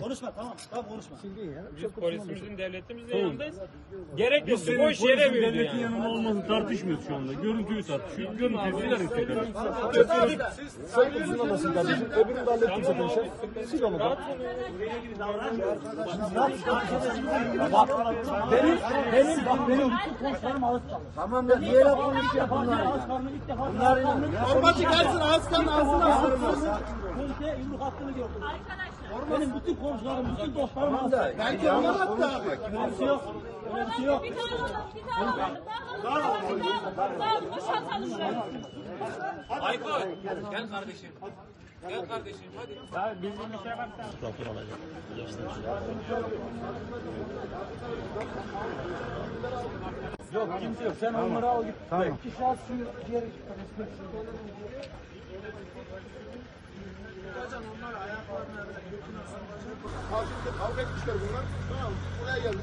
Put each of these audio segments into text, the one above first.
Konuşma tamam. Tamam konuşma. Biz polisimizin devletimizin yanındayız. Gerek yok. Boş yere büyüdü devletin yani. yanında olmadığını tartışmıyoruz şu anda. Görüntüyü tartışıyoruz. Görüntüyü tekrar. Sen de uzun olasın kardeşim. Öbürünü de hallettim zaten. Sil onu da. Bak benim benim bak benim bütün komşularım ağız çalıyor. Tamam da niye şey bunlar ağız ya? karnı ilk defa Bunlar karnı- ya. Torbacı gelsin ağız karnı ağzına alsın. Polise yumruk attığını gördüm. Benim bütün komşularım, bütün dostlarım da Belki onlar attı abi. Öyle bir şey yok. Öyle bir şey yok. Bir tane alalım, bir tane alalım. Daha alalım, bir tane alalım. Daha boşaltalım burayı. Aykut gel kardeşim. Gel kardeşim hadi. Ya bizim bir şey varsa. Yok kimse yok. Sen onları al git. Tamam. İki şahıs şu diğer Kavga etmişler bunlar. Tamam. Buraya geldik.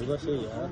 Bu da şey ya.